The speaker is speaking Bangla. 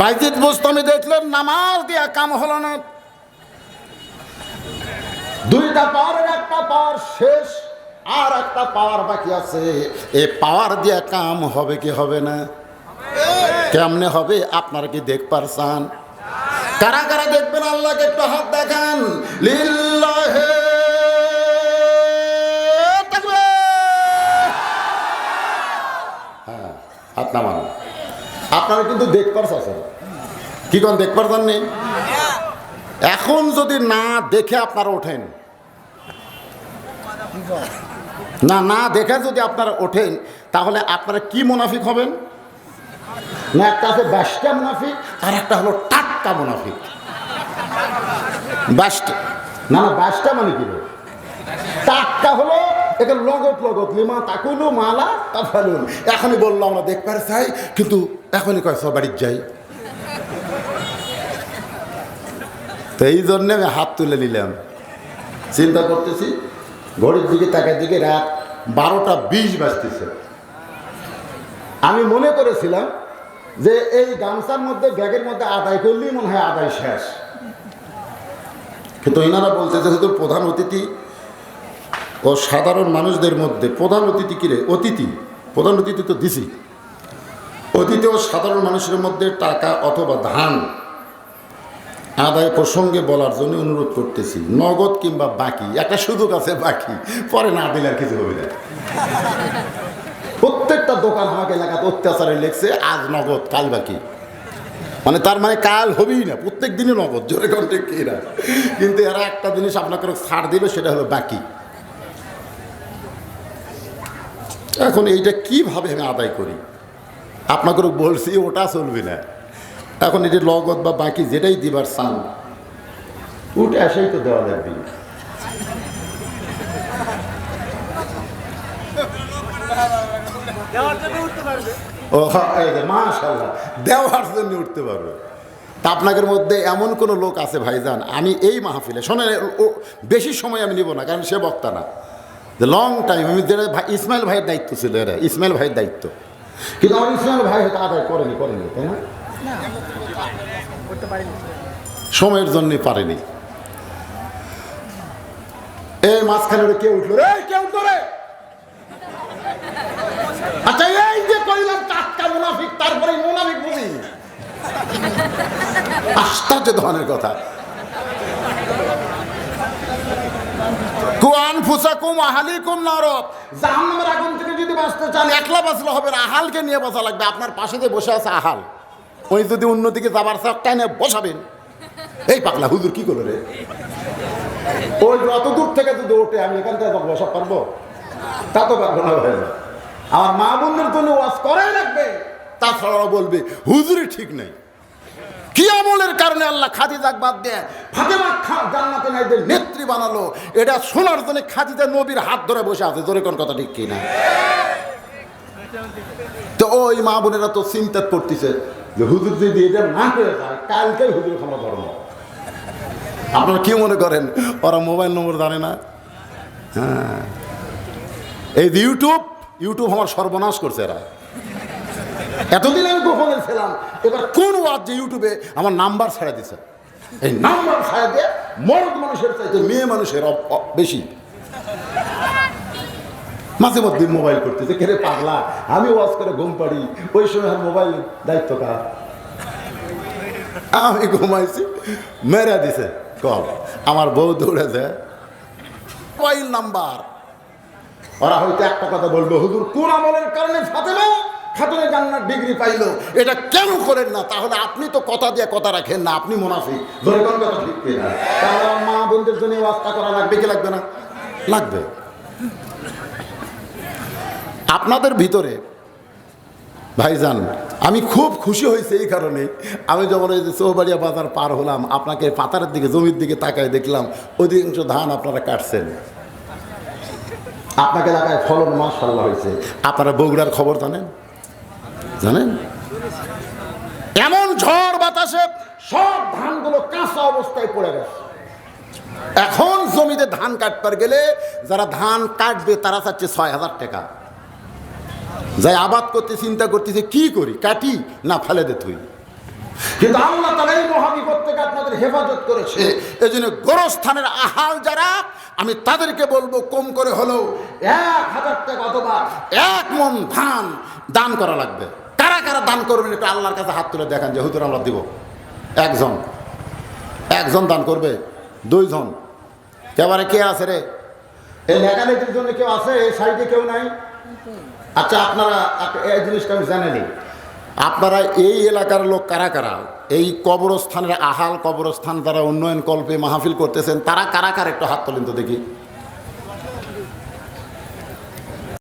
বাইজিৎ বুস্তামি দেখলেন, নামাজ দিয়া কাম হলো না। দুইটা পাওয়ারের একটা পাওয়ার শেষ, আর একটা পাওয়ার বাকি আছে। এ পাওয়ার দিয়া কাম হবে কি হবে না? কেমনে হবে, আপনারা কি দেখ পারছান? কারা কারা দেখবেন? আল্লাহকে একটু হাত দেখান। লিল্লাহে আপনারা কিন্তু দেখ পারছেন কি কোন দেখ পারছেন নি এখন যদি না দেখে আপনারা ওঠেন। না না দেখে যদি আপনারা ওঠেন, তাহলে আপনারা কি মুনাফিক হবেন? না, একটা আছে ব্যাসটা মুনাফিক, আর একটা হলো টাটকা মুনাফিক। ব্যাসটা না না ব্যাসটা মানে কি? টাটকা হলো এটা লগত লগত লিমা, তাকুলু, মালা তা ফেলুন এখনই বলল আমরা দেখবার চাই, কিন্তু এখনই কয় সব বাড়ির যাই। তো এই জন্যে আমি হাত তুলে নিলাম। চিন্তা করতেছি, ঘড়ির দিকে তাকার দিকে রাত বারোটা বিশ বাজতেছে। আমি মনে করেছিলাম যে এই গামছার মধ্যে, ব্যাগের মধ্যে আদায় করলেই মনে হয় আদায় শেষ। কিন্তু এনারা বলতেছে শুধু প্রধান অতিথি ও সাধারণ মানুষদের মধ্যে প্রধান অতিথি কিরে? অতিথি। প্রধান অতিথি তো দিছি। অতিথি ও সাধারণ মানুষের মধ্যে টাকা অথবা ধান আদায় প্রসঙ্গে বলার জন্য অনুরোধ করতেছি। নগদ কিংবা বাকি। একটা সুযোগ আছে, বাকি। পরে না দিলে আর কিছু হবে না। প্রত্যেকটা দোকান আমাকে এলাকাতে অত্যাচারে লেগছে, আজ নগদ, কাল বাকি। মানে তার মানে কাল হবেই না, প্রত্যেক দিনই নগদ, জোরে কন্টে এরা কিন্তু এরা একটা জিনিস আপনাকে ছাড় দিল সেটা হলো বাকি। এখন এইটা কীভাবে আমি আদায় করি? আপনাকে বলছি ওটা চলবে না। এখন এটি লগত বা বাকি যেটাই দিবার চান উঠে এসেই তো দেওয়া লাগবে ও মাশাল্লাহ দেওয়ার জন্য উঠতে পারবে। তা আপনাদের মধ্যে এমন কোনো লোক আছে ভাইজান? আমি এই মাহফিলে শোনেন বেশি সময় আমি নিব না কারণ সে বক্তা না। যে লং টাইম আমি যেটা ভাই ইসমাইল ভাইয়ের দায়িত্ব ছিল এরা ইসমাইল ভাইয়ের দায়িত্ব। কিন্তু আমার ইসমাইল ভাই হয়তো আদায় করেনি করেনি তাই না? সময়ের জন্যই পারেনি। এই মাঝখানে কে উঠল রে? কে উঠল রে? আচ্ছা এই যে কইলাম টাটকা মুনাফিক তারপরে মুনাফিক বুঝি আশ্চর্য ধরনের কথা। কুয়ান ফুসাকুম আহালিকুম নরক জাহান্নামের আগুন থেকে যদি বাঁচতে চান, একলা বাঁচলে হবে না, আহালকে নিয়ে বসা লাগবে। আপনার পাশে যে বসে আছে আহাল, ওই যদি অন্যদিকে যাবার চাকটা নিয়ে বসাবেন। এই পাগলা, হুজুর কি করবে রে? ওই যত দূর থেকে যদি ওঠে, আমি এখান থেকে বসা পারব? তা তো পারব না ভাই। আমার মা বোনদের জন্য ওয়াজ করাই লাগবে। তাছাড়া ওরা বলবে, হুজুরই ঠিক নেই। কি আমলের কারণে আল্লাহ খাদিজাক বাদ দেয়? ফাতেমা জান্নাতে নাইদের নেত্রী বানালো। এটা শোনার জন্য খাদিজা নবীর হাত ধরে বসে আছে। জোরে কোন কথা ঠিক কিনা? তো ওই মা বোনেরা তো চিন্তা করতেছে যে হুজুর যদি এটা না করে যায় কালকে হুজুর ক্ষমা ধর্ম। আপনারা কি মনে করেন? ওরা মোবাইল নম্বর জানে না? হ্যাঁ। এই ইউটিউব ইউটিউব আমার সর্বনাশ করছে এরা। এতদিন আমি গোপনে ছিলাম। এবার কোন ওয়াজ যে ইউটিউবে আমার নাম্বার ছাড়া দিছে? এই নাম্বার ছাড়া দিয়ে মরদ মানুষের চাইতে মেয়ে মানুষের বেশি। মাঝে মধ্যে মোবাইল করতেছে কেরে পাগলা? আমি ওয়াজ করে ঘুম পাড়ি। ওই সময় আর মোবাইল দায়িত্ব কার? আমি ঘুমাইছি, মেরা দিছে। কল। আমার বউ দৌড়ে যায়। Mobile number. ওরা হয়তো একটা কথা বলবে, হুজুর, কোন আমলের কারণে ফাতেমা খাতুনে জান্নার ডিগ্রি পাইলো। এটা কেন করেন না? তাহলে আপনি তো কথা দিয়ে কথা রাখেন না, আপনি মুনাফিক। ধরে কোন কথা ঠিক তাহলে মা বোনদের জন্য ওয়াস্তা করা লাগবে কি লাগবে না? লাগবে। আপনাদের ভিতরে, ভাইজান, আমি খুব খুশি হয়েছি এই কারণে। আমি যখন এই যে চৌবাড়িয়া বাজার পার হলাম, আপনাকে পাতারের দিকে, জমির দিকে তাকায় দেখলাম, অধিকাংশ ধান আপনারা কাটছেন। আপনাকে এলাকায় ফলন মাসাল্লাহ হয়েছে। আপনারা বগুড়ার খবর জানেন? জানেন? এমন ঝড় বাতাসে সব ধানগুলো কাঁচা অবস্থায় পড়ে গেছে। এখন জমিতে ধান কাটবার গেলে যারা ধান কাটবে তারা চাচ্ছে ছয় হাজার টাকা। যাই আবাদ করতে, চিন্তা করতেছে, কি করি? কাটি না ফেলে দে তুই? কিন্তু আল্লাহ তালা এই মহাবিপদ থেকে আপনাদের হেফাজত করেছে। এই জন্য গোরস্থানের আহাল যারা, আমি তাদেরকে বলব, কম করে হলেও এক হাজার টাকা অথবা এক মন ধান দান করা লাগবে। কারা দান করবেন একটু আল্লাহর কাছে হাত তুলে দেখান যে, হুজুর, আমরা দিব। একজন। একজন দান করবে, দুইজন। এবারে কে আছে রে? এই লেখালেখির জন্য কেউ আছে? এই সাইডে কেউ নাই? আচ্ছা আপনারা আপ- এই জিনিসটা আমি জানেনি আপনারা এই এলাকার লোক কারা কারা? এই কবরস্থানের আহাল কবরস্থান তারা উন্নয়ন কল্পে মাহফিল করতেছেন, তারা কারা কারা? একটু হাত তোলেন তো দেখি।